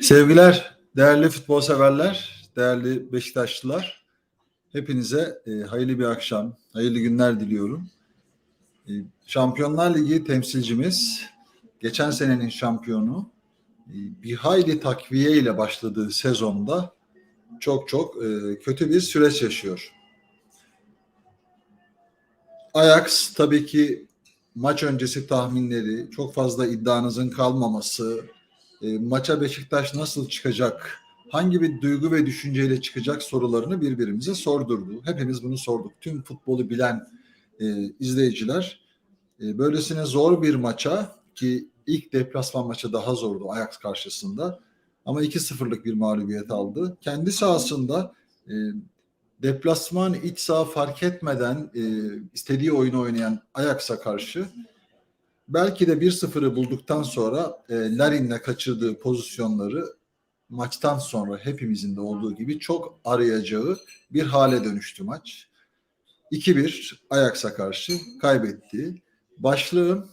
Sevgiler, değerli futbol severler, değerli Beşiktaşlılar. Hepinize e, hayırlı bir akşam, hayırlı günler diliyorum. E, Şampiyonlar Ligi temsilcimiz, geçen senenin şampiyonu, e, bir hayli takviye ile başladığı sezonda çok çok e, kötü bir süreç yaşıyor. Ajax tabii ki maç öncesi tahminleri, çok fazla iddianızın kalmaması, e, maça Beşiktaş nasıl çıkacak, hangi bir duygu ve düşünceyle çıkacak sorularını birbirimize sordurdu. Hepimiz bunu sorduk. Tüm futbolu bilen e, izleyiciler e, böylesine zor bir maça ki ilk deplasman maçı daha zordu Ajax karşısında ama 2-0'lık bir mağlubiyet aldı. Kendi sahasında e, deplasman iç saha fark etmeden e, istediği oyunu oynayan Ajax'a karşı belki de 1-0'ı bulduktan sonra e, Larin'le kaçırdığı pozisyonları maçtan sonra hepimizin de olduğu gibi çok arayacağı bir hale dönüştü maç. 2-1 Ajax'a karşı kaybetti. Başlığım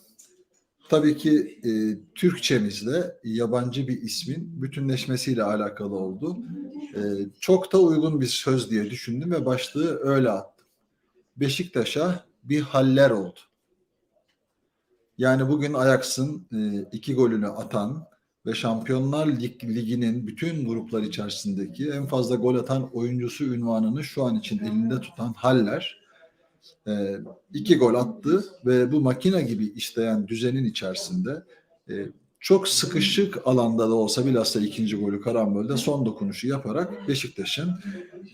tabii ki e, Türkçemizle yabancı bir ismin bütünleşmesiyle alakalı oldu. E, çok da uygun bir söz diye düşündüm ve başlığı öyle attım. Beşiktaş'a bir haller oldu. Yani bugün Ajax'ın e, iki golünü atan ve Şampiyonlar Lig, Ligi'nin bütün gruplar içerisindeki en fazla gol atan oyuncusu ünvanını şu an için elinde tutan Haller e, iki gol attı ve bu makine gibi işleyen düzenin içerisinde e, çok sıkışık alanda da olsa bilhassa ikinci golü karambolde son dokunuşu yaparak Beşiktaş'ın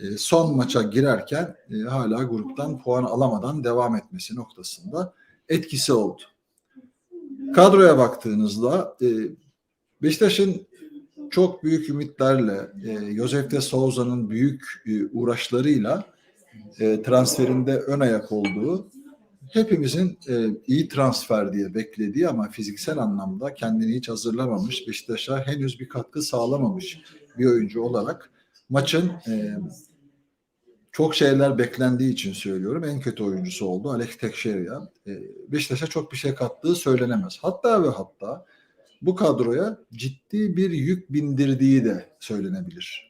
e, son maça girerken e, hala gruptan puan alamadan devam etmesi noktasında etkisi oldu. Kadroya baktığınızda e, Beşiktaş'ın çok büyük ümitlerle e, Josef de Souza'nın büyük e, uğraşlarıyla e, transferinde ön ayak olduğu hepimizin e, iyi transfer diye beklediği ama fiziksel anlamda kendini hiç hazırlamamış Beşiktaş'a henüz bir katkı sağlamamış bir oyuncu olarak maçın e, çok şeyler beklendiği için söylüyorum. En kötü oyuncusu oldu Alex Teixeira. E, Beşiktaş'a çok bir şey kattığı söylenemez. Hatta ve hatta bu kadroya ciddi bir yük bindirdiği de söylenebilir.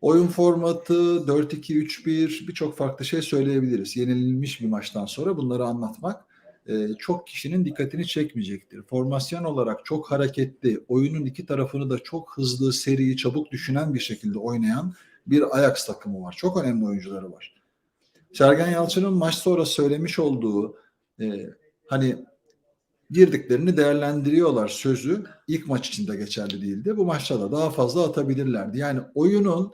Oyun formatı 4-2-3-1 birçok farklı şey söyleyebiliriz. Yenilmiş bir maçtan sonra bunları anlatmak e, çok kişinin dikkatini çekmeyecektir. Formasyon olarak çok hareketli, oyunun iki tarafını da çok hızlı, seri, çabuk düşünen bir şekilde oynayan bir Ajax takımı var. Çok önemli oyuncuları var. Sergen Yalçın'ın maç sonra söylemiş olduğu e, hani girdiklerini değerlendiriyorlar sözü ilk maç içinde geçerli değildi. Bu maçta da daha fazla atabilirlerdi. Yani oyunun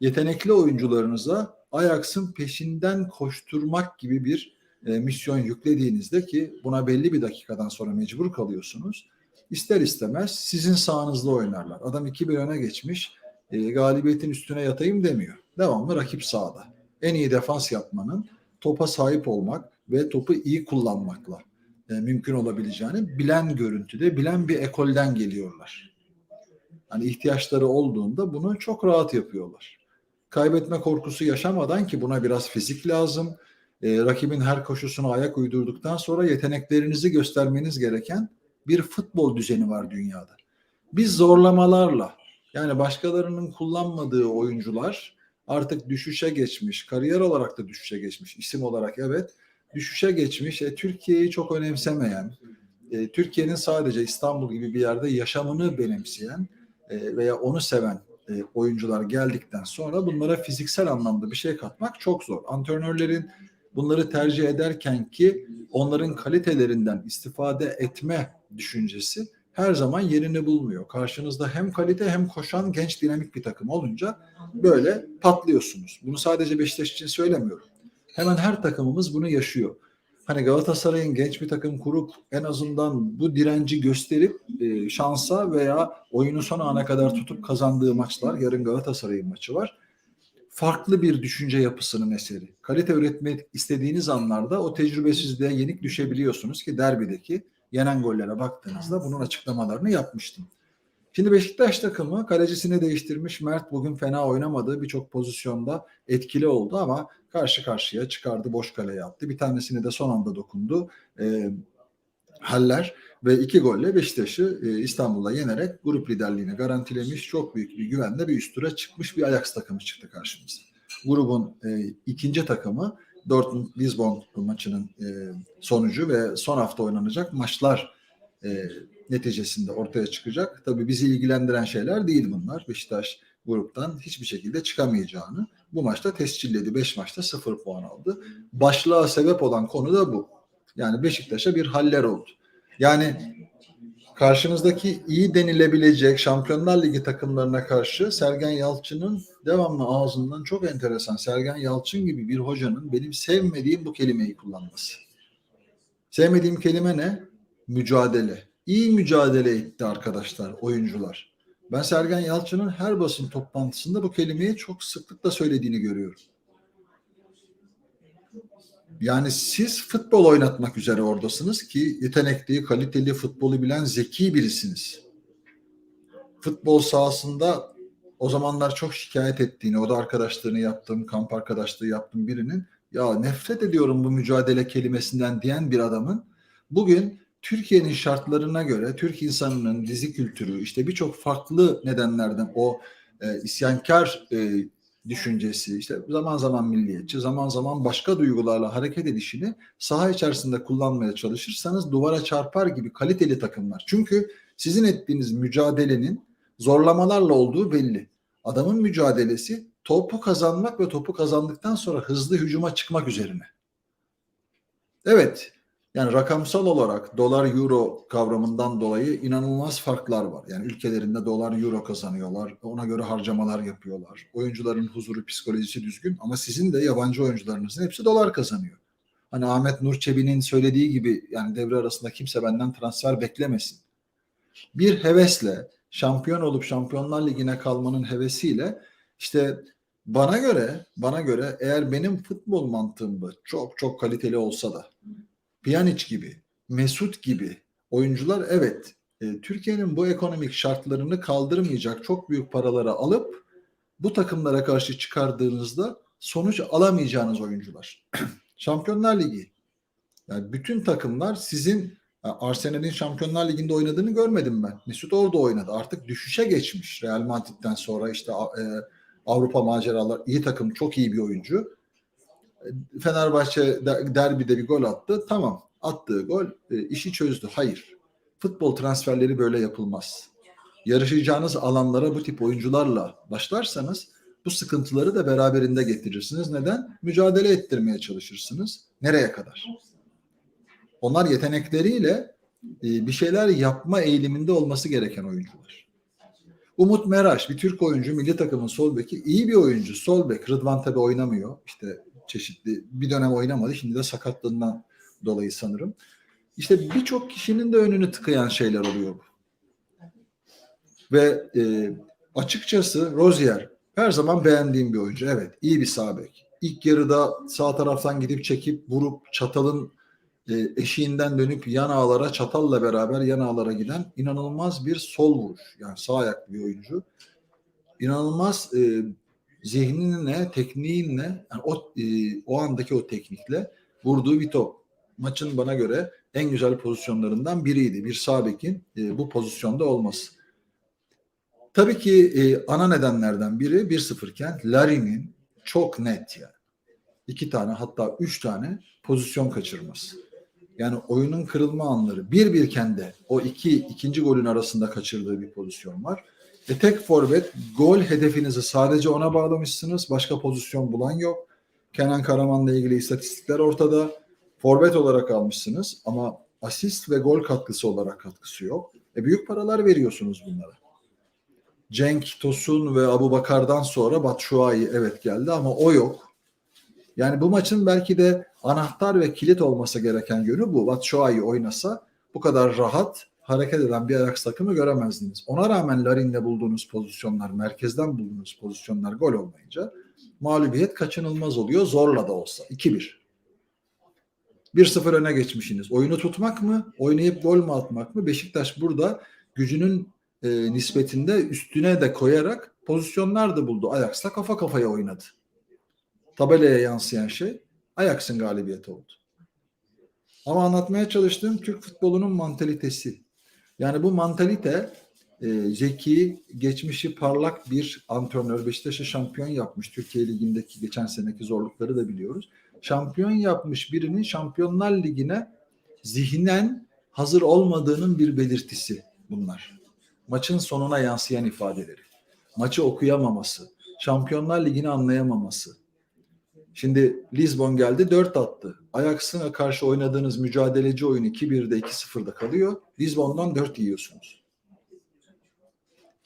yetenekli oyuncularınıza Ajax'ın peşinden koşturmak gibi bir e, misyon yüklediğinizde ki buna belli bir dakikadan sonra mecbur kalıyorsunuz. İster istemez sizin sahanızda oynarlar. Adam 2-1 öne geçmiş e, galibiyetin üstüne yatayım demiyor. Devamlı rakip sahada. En iyi defans yapmanın topa sahip olmak ve topu iyi kullanmakla e, mümkün olabileceğini bilen görüntüde, bilen bir ekolden geliyorlar. Hani ihtiyaçları olduğunda bunu çok rahat yapıyorlar. Kaybetme korkusu yaşamadan ki buna biraz fizik lazım. E, rakibin her koşusuna ayak uydurduktan sonra yeteneklerinizi göstermeniz gereken bir futbol düzeni var dünyada. Biz zorlamalarla yani başkalarının kullanmadığı oyuncular artık düşüşe geçmiş, kariyer olarak da düşüşe geçmiş, isim olarak evet düşüşe geçmiş, e, Türkiye'yi çok önemsemeyen, e, Türkiye'nin sadece İstanbul gibi bir yerde yaşamını benimseyen e, veya onu seven e, oyuncular geldikten sonra bunlara fiziksel anlamda bir şey katmak çok zor. Antrenörlerin bunları tercih ederken ki onların kalitelerinden istifade etme düşüncesi her zaman yerini bulmuyor. Karşınızda hem kalite hem koşan genç dinamik bir takım olunca böyle patlıyorsunuz. Bunu sadece Beşiktaş için söylemiyorum. Hemen her takımımız bunu yaşıyor. Hani Galatasaray'ın genç bir takım kurup en azından bu direnci gösterip e, şansa veya oyunu son ana kadar tutup kazandığı maçlar, yarın Galatasaray'ın maçı var. Farklı bir düşünce yapısının eseri. Kalite üretmek istediğiniz anlarda o tecrübesizliğe yenik düşebiliyorsunuz ki derbideki yenen gollere baktığınızda bunun açıklamalarını yapmıştım. Şimdi Beşiktaş takımı kalecisini değiştirmiş. Mert bugün fena oynamadı. Birçok pozisyonda etkili oldu ama karşı karşıya çıkardı. Boş kaleye attı. Bir tanesini de son anda dokundu. Ee, Haller ve iki golle Beşiktaş'ı e, İstanbul'da yenerek grup liderliğini garantilemiş çok büyük bir güvenle bir üst tura çıkmış bir Ajax takımı çıktı karşımıza. Grubun e, ikinci takımı Dortmund Lisbon maçının e, sonucu ve son hafta oynanacak maçlar e, neticesinde ortaya çıkacak. Tabii bizi ilgilendiren şeyler değil bunlar. Beşiktaş gruptan hiçbir şekilde çıkamayacağını bu maçta tescilledi. 5 maçta 0 puan aldı. Başlığa sebep olan konu da bu. Yani Beşiktaş'a bir haller oldu. Yani karşınızdaki iyi denilebilecek Şampiyonlar Ligi takımlarına karşı Sergen Yalçın'ın devamlı ağzından çok enteresan Sergen Yalçın gibi bir hocanın benim sevmediğim bu kelimeyi kullanması. Sevmediğim kelime ne? Mücadele. İyi mücadele etti arkadaşlar, oyuncular. Ben Sergen Yalçın'ın her basın toplantısında bu kelimeyi çok sıklıkla söylediğini görüyorum. Yani siz futbol oynatmak üzere oradasınız ki yetenekli, kaliteli, futbolu bilen zeki birisiniz. Futbol sahasında o zamanlar çok şikayet ettiğini, o da arkadaşlığını yaptığım, kamp arkadaşlığı yaptığım birinin ya nefret ediyorum bu mücadele kelimesinden diyen bir adamın bugün Türkiye'nin şartlarına göre Türk insanının dizi kültürü işte birçok farklı nedenlerden o e, isyankar e, düşüncesi, işte zaman zaman milliyetçi, zaman zaman başka duygularla hareket edişini saha içerisinde kullanmaya çalışırsanız duvara çarpar gibi kaliteli takımlar. Çünkü sizin ettiğiniz mücadelenin zorlamalarla olduğu belli. Adamın mücadelesi topu kazanmak ve topu kazandıktan sonra hızlı hücuma çıkmak üzerine. Evet, yani rakamsal olarak dolar euro kavramından dolayı inanılmaz farklar var. Yani ülkelerinde dolar euro kazanıyorlar. Ona göre harcamalar yapıyorlar. Oyuncuların huzuru psikolojisi düzgün ama sizin de yabancı oyuncularınızın hepsi dolar kazanıyor. Hani Ahmet Nur Çebi'nin söylediği gibi yani devre arasında kimse benden transfer beklemesin. Bir hevesle şampiyon olup Şampiyonlar Ligi'ne kalmanın hevesiyle işte bana göre bana göre eğer benim futbol mantığımda çok çok kaliteli olsa da Pjanic gibi, Mesut gibi oyuncular evet e, Türkiye'nin bu ekonomik şartlarını kaldırmayacak çok büyük paraları alıp bu takımlara karşı çıkardığınızda sonuç alamayacağınız oyuncular. Şampiyonlar Ligi. Yani bütün takımlar sizin yani Arsenal'in Şampiyonlar Ligi'nde oynadığını görmedim ben. Mesut orada oynadı. Artık düşüşe geçmiş Real Madrid'den sonra işte e, Avrupa maceralar iyi takım çok iyi bir oyuncu. Fenerbahçe derbide bir gol attı. Tamam. Attığı gol e, işi çözdü. Hayır. Futbol transferleri böyle yapılmaz. Yarışacağınız alanlara bu tip oyuncularla başlarsanız bu sıkıntıları da beraberinde getirirsiniz. Neden? Mücadele ettirmeye çalışırsınız. Nereye kadar? Onlar yetenekleriyle e, bir şeyler yapma eğiliminde olması gereken oyuncular. Umut Meraş bir Türk oyuncu milli takımın sol beki iyi bir oyuncu. Sol bek Rıdvan tabi oynamıyor. İşte çeşitli bir dönem oynamadı. Şimdi de sakatlığından dolayı sanırım. İşte birçok kişinin de önünü tıkayan şeyler oluyor bu. Ve e, açıkçası Rozier her zaman beğendiğim bir oyuncu. Evet iyi bir sağ bek. İlk yarıda sağ taraftan gidip çekip vurup çatalın e, eşiğinden dönüp yan ağlara çatalla beraber yan ağlara giden inanılmaz bir sol vuruş. Yani sağ ayaklı bir oyuncu. İnanılmaz e, zihninle, tekniğinle, yani o e, o andaki o teknikle vurduğu bir top. Maçın bana göre en güzel pozisyonlarından biriydi. Bir sağ e, bu pozisyonda olması. Tabii ki e, ana nedenlerden biri 1-0 iken Larin'in çok net yani. iki tane hatta üç tane pozisyon kaçırması. Yani oyunun kırılma anları. Bir birken de o iki ikinci golün arasında kaçırdığı bir pozisyon var. E tek forvet gol hedefinizi sadece ona bağlamışsınız. Başka pozisyon bulan yok. Kenan Karaman'la ilgili istatistikler ortada. Forvet olarak almışsınız ama asist ve gol katkısı olarak katkısı yok. E büyük paralar veriyorsunuz bunlara. Cenk, Tosun ve Abu Bakar'dan sonra Batshuayi evet geldi ama o yok. Yani bu maçın belki de anahtar ve kilit olması gereken yönü bu. Batshuayi oynasa bu kadar rahat hareket eden bir Ajax takımı göremezdiniz. Ona rağmen Larin'le bulduğunuz pozisyonlar, merkezden bulduğunuz pozisyonlar gol olmayınca mağlubiyet kaçınılmaz oluyor. Zorla da olsa. 2-1. 1-0 öne geçmişsiniz. Oyunu tutmak mı? Oynayıp gol mü atmak mı? Beşiktaş burada gücünün e, nispetinde üstüne de koyarak pozisyonlar da buldu. Ajax'la kafa kafaya oynadı. Tabelaya yansıyan şey Ajax'ın galibiyeti oldu. Ama anlatmaya çalıştığım Türk futbolunun mantalitesi. Yani bu mantalite e, zeki, geçmişi parlak bir antrenör. Beşiktaş'ı şampiyon yapmış. Türkiye Ligi'ndeki geçen seneki zorlukları da biliyoruz. Şampiyon yapmış birinin Şampiyonlar Ligi'ne zihnen hazır olmadığının bir belirtisi bunlar. Maçın sonuna yansıyan ifadeleri. Maçı okuyamaması. Şampiyonlar Ligi'ni anlayamaması. Şimdi Lisbon geldi 4 attı. Ajax'a karşı oynadığınız mücadeleci oyun 2-1'de 2-0'da kalıyor. Lisbon'dan 4 yiyorsunuz.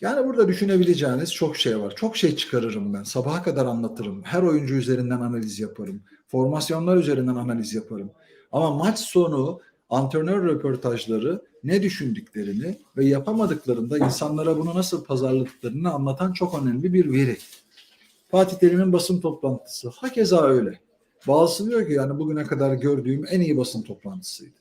Yani burada düşünebileceğiniz çok şey var. Çok şey çıkarırım ben. Sabaha kadar anlatırım. Her oyuncu üzerinden analiz yaparım. Formasyonlar üzerinden analiz yaparım. Ama maç sonu antrenör röportajları ne düşündüklerini ve yapamadıklarında insanlara bunu nasıl pazarladıklarını anlatan çok önemli bir veri. Fatih Terim'in basın toplantısı. Hakeza öyle. Bazısı diyor ki yani bugüne kadar gördüğüm en iyi basın toplantısıydı.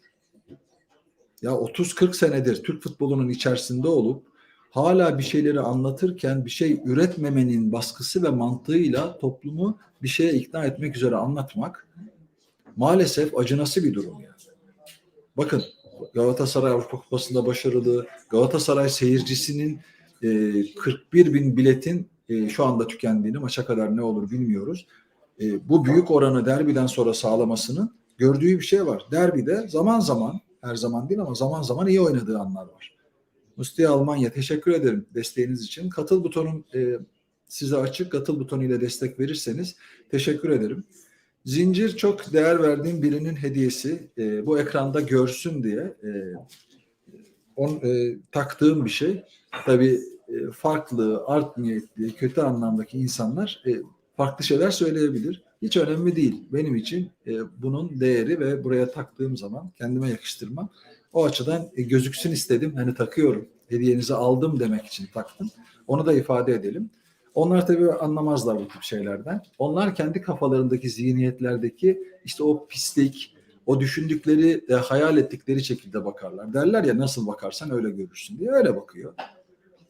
Ya 30-40 senedir Türk futbolunun içerisinde olup hala bir şeyleri anlatırken bir şey üretmemenin baskısı ve mantığıyla toplumu bir şeye ikna etmek üzere anlatmak maalesef acınası bir durum yani. Bakın Galatasaray Avrupa Kupası'nda başarılı. Galatasaray seyircisinin e, 41 bin biletin e, şu anda tükendiğini maça kadar ne olur bilmiyoruz. E, bu büyük oranı derbiden sonra sağlamasının gördüğü bir şey var. Derbide zaman zaman her zaman değil ama zaman zaman iyi oynadığı anlar var. Mustiye Almanya teşekkür ederim desteğiniz için. Katıl butonum e, size açık. Katıl butonuyla destek verirseniz teşekkür ederim. Zincir çok değer verdiğim birinin hediyesi. E, bu ekranda görsün diye e, on, e, taktığım bir şey. Tabii e, farklı, art niyetli, kötü anlamdaki insanlar e, farklı şeyler söyleyebilir. Hiç önemli değil. Benim için e, bunun değeri ve buraya taktığım zaman kendime yakıştırmam. O açıdan gözüksün istedim. Hani takıyorum. Hediyenizi aldım demek için taktım. Onu da ifade edelim. Onlar tabii anlamazlar bu tip şeylerden. Onlar kendi kafalarındaki zihniyetlerdeki işte o pislik, o düşündükleri, hayal ettikleri şekilde bakarlar. Derler ya nasıl bakarsan öyle görürsün diye öyle bakıyor.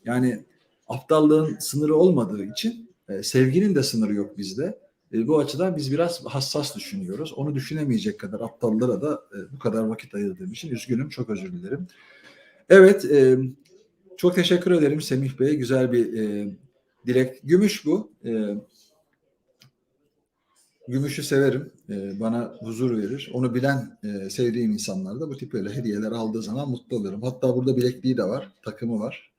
Yani aptallığın sınırı olmadığı için e, sevginin de sınırı yok bizde. E, bu açıdan biz biraz hassas düşünüyoruz. Onu düşünemeyecek kadar aptallara da e, bu kadar vakit ayırdığım için üzgünüm. Çok özür dilerim. Evet, e, çok teşekkür ederim Semih Bey. Güzel bir e, dilek. Gümüş bu. E, gümüşü severim. E, bana huzur verir. Onu bilen e, sevdiğim insanlar da bu tip öyle hediyeler aldığı zaman mutlu olurum. Hatta burada bilekliği de var. Takımı var.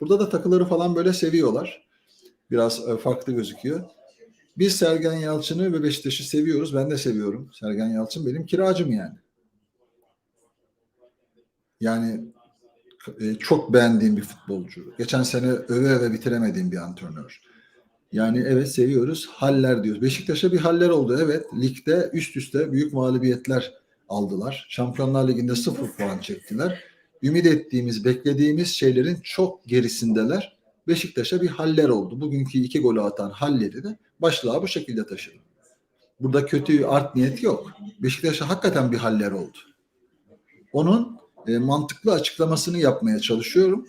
Burada da takıları falan böyle seviyorlar. Biraz e, farklı gözüküyor. Biz Sergen Yalçın'ı ve Beşiktaş'ı seviyoruz. Ben de seviyorum. Sergen Yalçın benim kiracım yani. Yani e, çok beğendiğim bir futbolcu. Geçen sene öve öve bitiremediğim bir antrenör. Yani evet seviyoruz. Haller diyoruz. Beşiktaş'a bir haller oldu. Evet ligde üst üste büyük mağlubiyetler aldılar. Şampiyonlar Ligi'nde sıfır puan çektiler. Ümit ettiğimiz, beklediğimiz şeylerin çok gerisindeler. Beşiktaş'a bir haller oldu. Bugünkü iki golü atan halleri de başlığa bu şekilde taşıdı. Burada kötü art niyet yok. Beşiktaş'a hakikaten bir haller oldu. Onun e, mantıklı açıklamasını yapmaya çalışıyorum.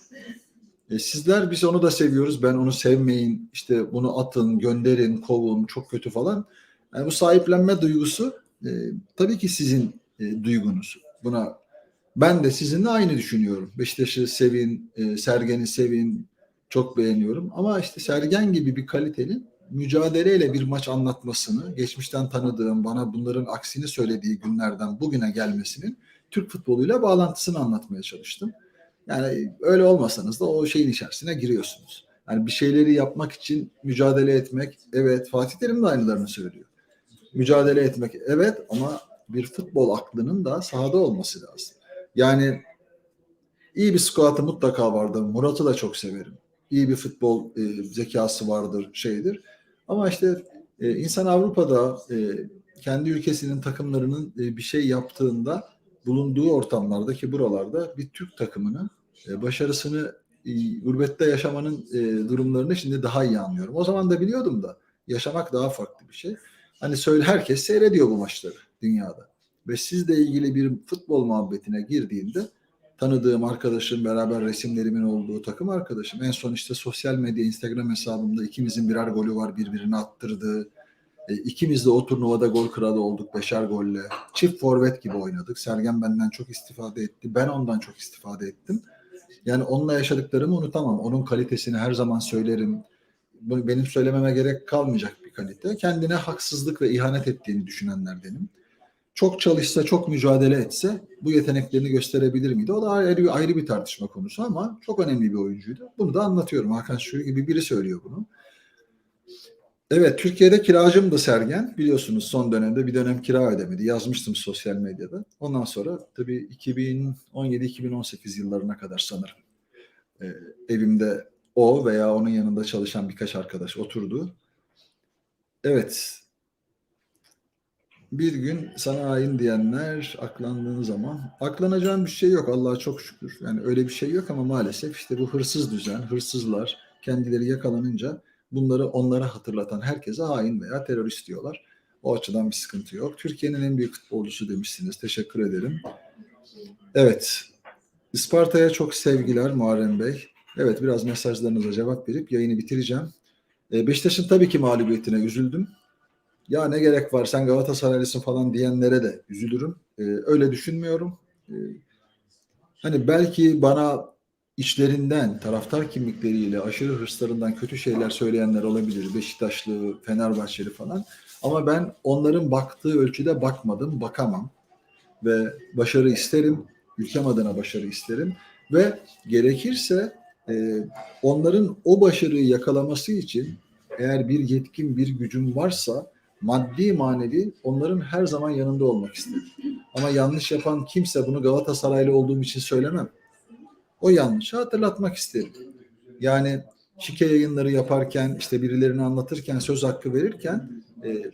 E, sizler biz onu da seviyoruz. Ben onu sevmeyin, işte bunu atın, gönderin, kovun, çok kötü falan. Yani bu sahiplenme duygusu e, tabii ki sizin e, duygunuz. Buna ben de sizinle aynı düşünüyorum. Beşiktaş'ı sevin, e, Sergen'i sevin, çok beğeniyorum. Ama işte Sergen gibi bir kaliteli mücadeleyle bir maç anlatmasını, geçmişten tanıdığım, bana bunların aksini söylediği günlerden bugüne gelmesinin Türk futboluyla bağlantısını anlatmaya çalıştım. Yani öyle olmasanız da o şeyin içerisine giriyorsunuz. Yani bir şeyleri yapmak için mücadele etmek, evet Fatih Terim de aynılarını söylüyor. Mücadele etmek, evet ama bir futbol aklının da sahada olması lazım. Yani iyi bir squat'ı mutlaka vardır. Murat'ı da çok severim. İyi bir futbol e, zekası vardır, şeydir. Ama işte e, insan Avrupa'da e, kendi ülkesinin takımlarının e, bir şey yaptığında bulunduğu ortamlarda ki buralarda bir Türk takımının e, başarısını e, gurbette yaşamanın e, durumlarını şimdi daha iyi anlıyorum. O zaman da biliyordum da yaşamak daha farklı bir şey. Hani söyle herkes seyrediyor bu maçları dünyada. Ve sizle ilgili bir futbol muhabbetine girdiğinde tanıdığım arkadaşım, beraber resimlerimin olduğu takım arkadaşım. En son işte sosyal medya, Instagram hesabımda ikimizin birer golü var birbirine attırdığı. E, ikimiz de o turnuvada gol kralı olduk. Beşer golle. Çift forvet gibi oynadık. Sergen benden çok istifade etti. Ben ondan çok istifade ettim. Yani onunla yaşadıklarımı unutamam. Onun kalitesini her zaman söylerim. Benim söylememe gerek kalmayacak bir kalite. Kendine haksızlık ve ihanet ettiğini düşünenlerdenim. Çok çalışsa, çok mücadele etse bu yeteneklerini gösterebilir miydi? O da ayrı, ayrı bir tartışma konusu ama çok önemli bir oyuncuydu. Bunu da anlatıyorum. Hakan Şükür gibi biri söylüyor bunu. Evet, Türkiye'de kiracım da Sergen. Biliyorsunuz son dönemde bir dönem kira ödemedi. Yazmıştım sosyal medyada. Ondan sonra tabii 2017-2018 yıllarına kadar sanırım. Ee, evimde o veya onun yanında çalışan birkaç arkadaş oturdu. Evet, bir gün sana hain diyenler aklandığın zaman aklanacağın bir şey yok Allah'a çok şükür. Yani öyle bir şey yok ama maalesef işte bu hırsız düzen, hırsızlar kendileri yakalanınca bunları onlara hatırlatan herkese hain veya terörist diyorlar. O açıdan bir sıkıntı yok. Türkiye'nin en büyük futbolcusu demişsiniz. Teşekkür ederim. Evet. Isparta'ya çok sevgiler Muharrem Bey. Evet biraz mesajlarınıza cevap verip yayını bitireceğim. Ee, Beşiktaş'ın tabii ki mağlubiyetine üzüldüm. Ya ne gerek var sen Galatasaraylısın falan diyenlere de üzülürüm. Ee, öyle düşünmüyorum. Ee, hani belki bana içlerinden, taraftar kimlikleriyle, aşırı hırslarından kötü şeyler söyleyenler olabilir. Beşiktaşlı, Fenerbahçeli falan. Ama ben onların baktığı ölçüde bakmadım, bakamam. Ve başarı isterim, ülkem adına başarı isterim. Ve gerekirse e, onların o başarıyı yakalaması için eğer bir yetkin, bir gücüm varsa maddi manevi onların her zaman yanında olmak isterim. Ama yanlış yapan kimse bunu Galatasaraylı olduğum için söylemem. O yanlışı hatırlatmak isterim. Yani şike yayınları yaparken, işte birilerini anlatırken, söz hakkı verirken e,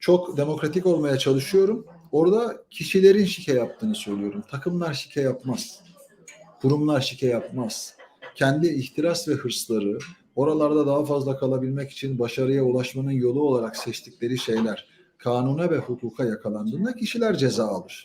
çok demokratik olmaya çalışıyorum. Orada kişilerin şike yaptığını söylüyorum. Takımlar şike yapmaz. Kurumlar şike yapmaz. Kendi ihtiras ve hırsları, oralarda daha fazla kalabilmek için başarıya ulaşmanın yolu olarak seçtikleri şeyler kanuna ve hukuka yakalandığında kişiler ceza alır.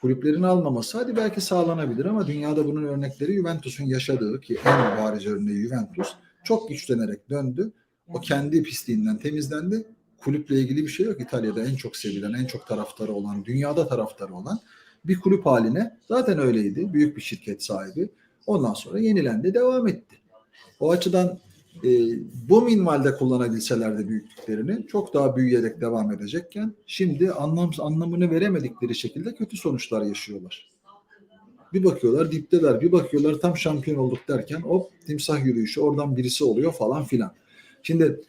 Kulüplerin almaması hadi belki sağlanabilir ama dünyada bunun örnekleri Juventus'un yaşadığı ki en bariz örneği Juventus çok güçlenerek döndü. O kendi pisliğinden temizlendi. Kulüple ilgili bir şey yok. İtalya'da en çok sevilen, en çok taraftarı olan, dünyada taraftarı olan bir kulüp haline zaten öyleydi. Büyük bir şirket sahibi. Ondan sonra yenilendi, devam etti. O açıdan e, bu minvalde kullanabilselerdi büyüklüklerini çok daha büyüyerek devam edecekken şimdi anlam, anlamını veremedikleri şekilde kötü sonuçlar yaşıyorlar. Bir bakıyorlar dipteler, bir bakıyorlar tam şampiyon olduk derken hop timsah yürüyüşü oradan birisi oluyor falan filan. Şimdi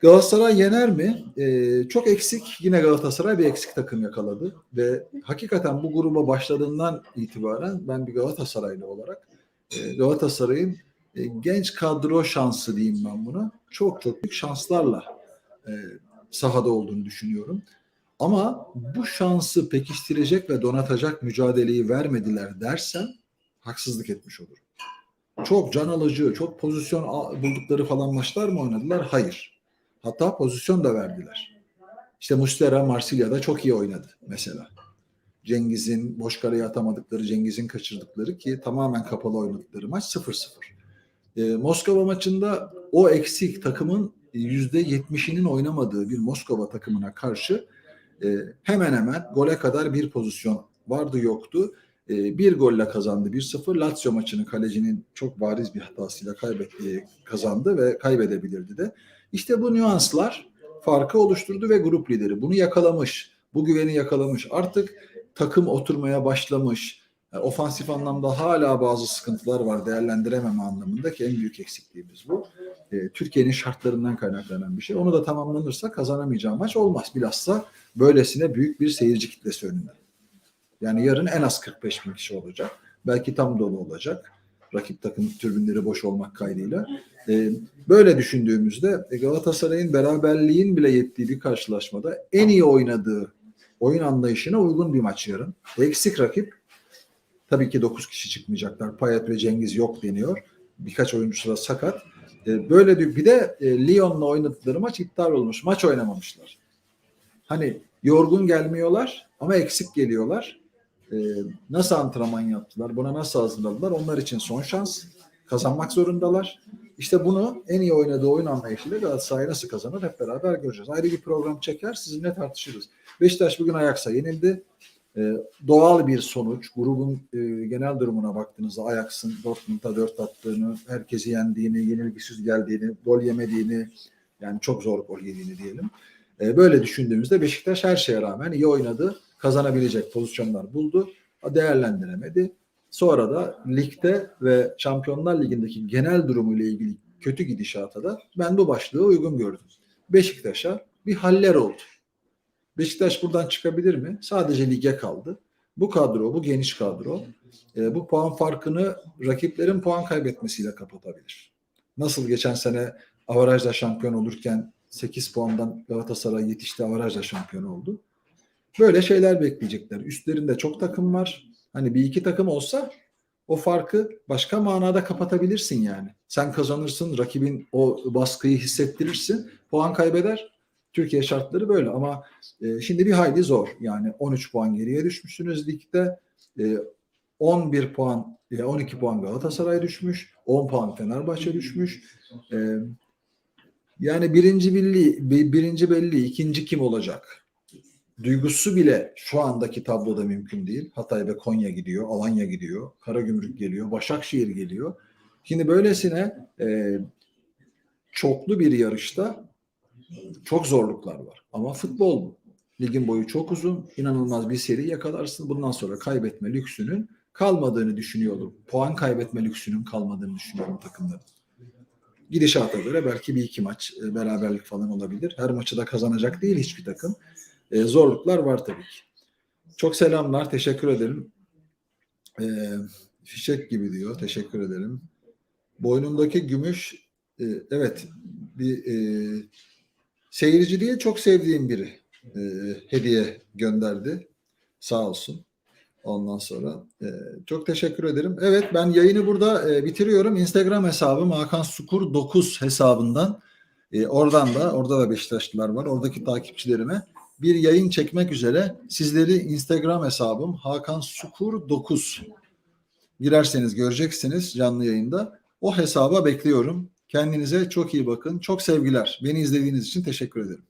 Galatasaray yener mi? Ee, çok eksik. Yine Galatasaray bir eksik takım yakaladı. Ve hakikaten bu gruba başladığından itibaren ben bir Galatasaraylı olarak e, Galatasaray'ın e, genç kadro şansı diyeyim ben buna. Çok çok büyük şanslarla e, sahada olduğunu düşünüyorum. Ama bu şansı pekiştirecek ve donatacak mücadeleyi vermediler dersen haksızlık etmiş olurum. Çok can alıcı, çok pozisyon buldukları falan maçlar mı oynadılar? Hayır. Hatta pozisyon da verdiler. İşte Mustera Marsilya'da çok iyi oynadı mesela. Cengiz'in boş kareye atamadıkları, Cengiz'in kaçırdıkları ki tamamen kapalı oynadıkları maç 0-0. Ee, Moskova maçında o eksik takımın %70'inin oynamadığı bir Moskova takımına karşı e, hemen hemen gole kadar bir pozisyon vardı yoktu. E, bir golle kazandı 1-0. Lazio maçını kalecinin çok bariz bir hatasıyla kaybetti, kazandı ve kaybedebilirdi de. İşte bu nüanslar farkı oluşturdu ve grup lideri bunu yakalamış. Bu güveni yakalamış. Artık takım oturmaya başlamış. Yani ofansif anlamda hala bazı sıkıntılar var değerlendirememe anlamında ki en büyük eksikliğimiz bu. E, Türkiye'nin şartlarından kaynaklanan bir şey. Onu da tamamlanırsa kazanamayacağı maç olmaz. Bilhassa böylesine büyük bir seyirci kitlesi önünde. Yani yarın en az 45 bin kişi olacak. Belki tam dolu olacak. Rakip takım türbünleri boş olmak kaydıyla. E, böyle düşündüğümüzde e, Galatasaray'ın beraberliğin bile yettiği bir karşılaşmada en iyi oynadığı oyun anlayışına uygun bir maç yarın. Eksik rakip. Tabii ki 9 kişi çıkmayacaklar. Payet ve Cengiz yok deniyor. Birkaç oyuncusu da sakat. E, böyle bir, bir de e, Lyon'la oynadıkları maç iptal olmuş. Maç oynamamışlar. Hani yorgun gelmiyorlar ama eksik geliyorlar. E, nasıl antrenman yaptılar? Buna nasıl hazırladılar? Onlar için son şans. Kazanmak zorundalar. İşte bunu en iyi oynadığı oyun anlayışıyla Galatasaray nasıl kazanır hep beraber göreceğiz. Ayrı bir program çeker sizinle tartışırız. Beşiktaş bugün Ajax'a yenildi. Ee, doğal bir sonuç. Grubun e, genel durumuna baktığınızda Ajax'ın Dortmund'a 4 attığını, herkesi yendiğini, yenilgisiz geldiğini, gol yemediğini, yani çok zor gol yediğini diyelim. Ee, böyle düşündüğümüzde Beşiktaş her şeye rağmen iyi oynadı. Kazanabilecek pozisyonlar buldu. Değerlendiremedi. Sonra da ligde ve Şampiyonlar Ligi'ndeki genel durumuyla ilgili kötü gidişata da ben bu başlığı uygun gördüm. Beşiktaş'a bir haller oldu. Beşiktaş buradan çıkabilir mi? Sadece lige kaldı. Bu kadro, bu geniş kadro e, bu puan farkını rakiplerin puan kaybetmesiyle kapatabilir. Nasıl geçen sene avarajla şampiyon olurken 8 puandan Galatasaray yetişti avarajla şampiyon oldu. Böyle şeyler bekleyecekler. Üstlerinde çok takım var. Hani bir iki takım olsa o farkı başka manada kapatabilirsin yani. Sen kazanırsın, rakibin o baskıyı hissettirirsin, puan kaybeder. Türkiye şartları böyle ama e, şimdi bir hayli zor. Yani 13 puan geriye düşmüşsünüz ligde. E, 11 puan, e, 12 puan Galatasaray düşmüş. 10 puan Fenerbahçe düşmüş. E, yani birinci belli, bi- birinci belli, ikinci kim olacak? Duygusu bile şu andaki tabloda mümkün değil. Hatay ve Konya gidiyor, Alanya gidiyor, Karagümrük geliyor, Başakşehir geliyor. Şimdi böylesine e, çoklu bir yarışta çok zorluklar var. Ama futbol. Ligin boyu çok uzun. inanılmaz bir seri yakalarsın. Bundan sonra kaybetme lüksünün kalmadığını düşünüyorum. Puan kaybetme lüksünün kalmadığını düşünüyorum takımların. Gidişata göre belki bir iki maç e, beraberlik falan olabilir. Her maçı da kazanacak değil hiçbir takım. E, zorluklar var tabii ki. Çok selamlar. Teşekkür ederim. E, fişek gibi diyor. Teşekkür ederim. Boynundaki gümüş e, evet bir e, seyirci diye çok sevdiğim biri e, hediye gönderdi. Sağ olsun. Ondan sonra e, çok teşekkür ederim. Evet ben yayını burada e, bitiriyorum. Instagram hesabım Hakan Sukur 9 hesabından e, oradan da orada da Beşiktaşlılar var. Oradaki takipçilerime bir yayın çekmek üzere sizleri Instagram hesabım Hakan Sukur 9 girerseniz göreceksiniz canlı yayında. O hesaba bekliyorum. Kendinize çok iyi bakın. Çok sevgiler. Beni izlediğiniz için teşekkür ederim.